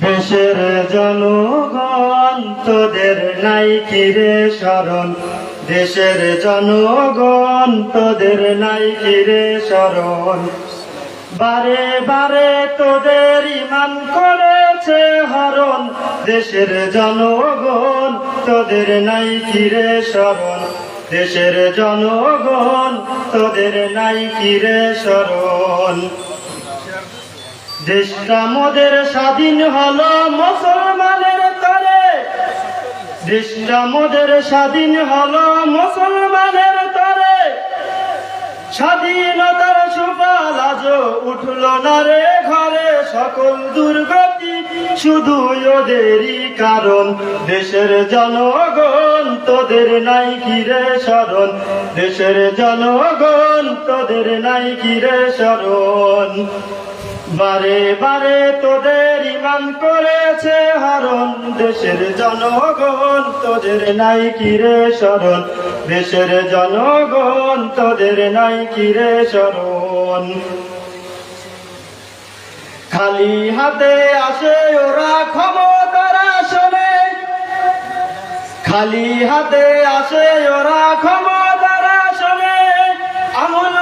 দেশের জনগণ তোদের নাই কিরে শরণ। দেশের জনগণ তোদের নাই কিরে শরণ। বারে বারে তোদের ইমান করেছে হরণ। দেশের জনগণ তোদের নাই কিরে শরণ। দেশের জনগণ তোদের নাই কিরে শরণ। দেশটা মোদের স্বাধীন হলো মুসলমানের তরে। দেশটা মোদের স্বাধীন হলো মুসলমানের তরে। স্বাধীনতার সুফল আজ উঠল না রে ঘরে। সকল দুর্গতি শুধু ওদেরই কারণ। দেশের জনগণ তোদের নাই কিরে শরণ দেশের জনগণ তোদের নাই কিরে শরণ বারে বারে তোদের ইমান করেছে হরণ, দেশের জনগণ তোদের নাই কিরে শরণ? দেশের জনগণ তোদের নাই কিরে শরণ? খালি হাতে আসে ওরা ক্ষমতার আসনে। খালি হাতে আসে ওরা ক্ষমতার আসনে। আমল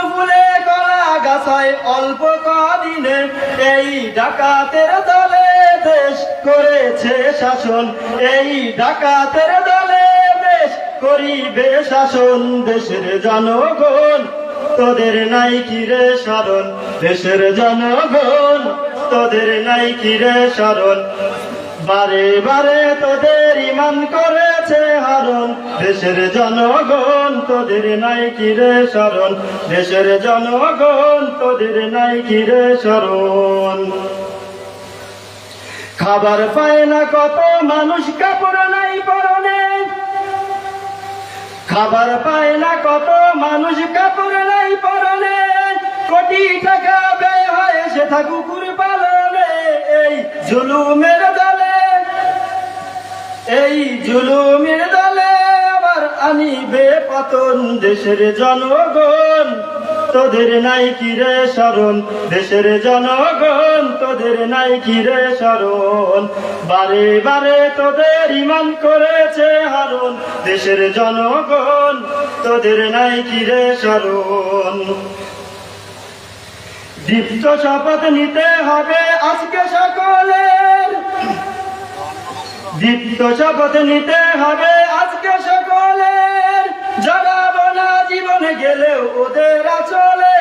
গাছায় অল্প কদিনে এই ডাকাতের দলে দেশ করেছে শাসন। এই ডাকাতের দলে দেশ করিবে শাসন দেশের জনগণ। তোদের নাই কিরে শরণ দেশের জনগণ? তোদের নাই কিরে শরণ বারে বারে তোদের ইমান করেছে হরণ। দেশের জনগণ তোদের নাই কিরে শরণ দেশের জনগণ তোদের নাই কিরে শরণ খাবার পায় না কত মানুষ, কাপড় নাই পরনে। খাবার পায় না কত মানুষ, কাপড় নাই পরনে। কোটি টাকা ব্যয় হয় সেটা কুকুর পালনে। এই জুলুমের এই জুলুমের দলে আবার আনিবে পতন দেশের জনগণ। তোদের নাই কিরে শরণ দেশের জনগণ, তোদের নাই কিরে শরণ বারে বারে তোদের ইমান করেছে হারণ দেশের জনগণ, তোদের নাই কিরে শরণ দীপ্ত শপথ নিতে হবে আজকে সকলের। দীপ্ত শপথ নিতে হবে আজকে সকলের। জগাব না জীবনে গেলেও ওদের চলে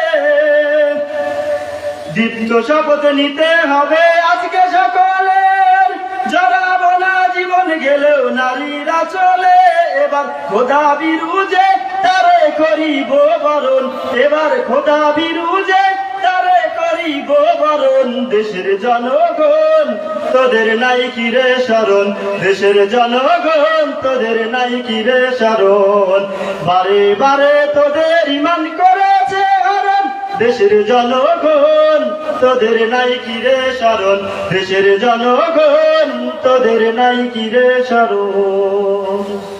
দীপ্ত শপথ নিতে হবে আজকে সকলের। জগাব না জীবন গেলেও নারীরা চলে এবার খোদা বিরুজে তারে করিব বরণ। এবার খোদা বিরুজে করিব বরণ দেশের জনগণ, তোদের নাই কিরে শরণ দেশের জনগণ, তোদের নাই কিরে শরণ বারে বারে তোদের ইমান করেছে হরণ, দেশের জনগণ, তোদের নাই কিরে শরণ দেশের জনগণ, তোদের নাই কিরে শরণ